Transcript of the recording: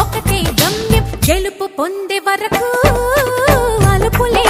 ఒకటే గమ్యం గెలుపు పొందే వరకు అలుపులే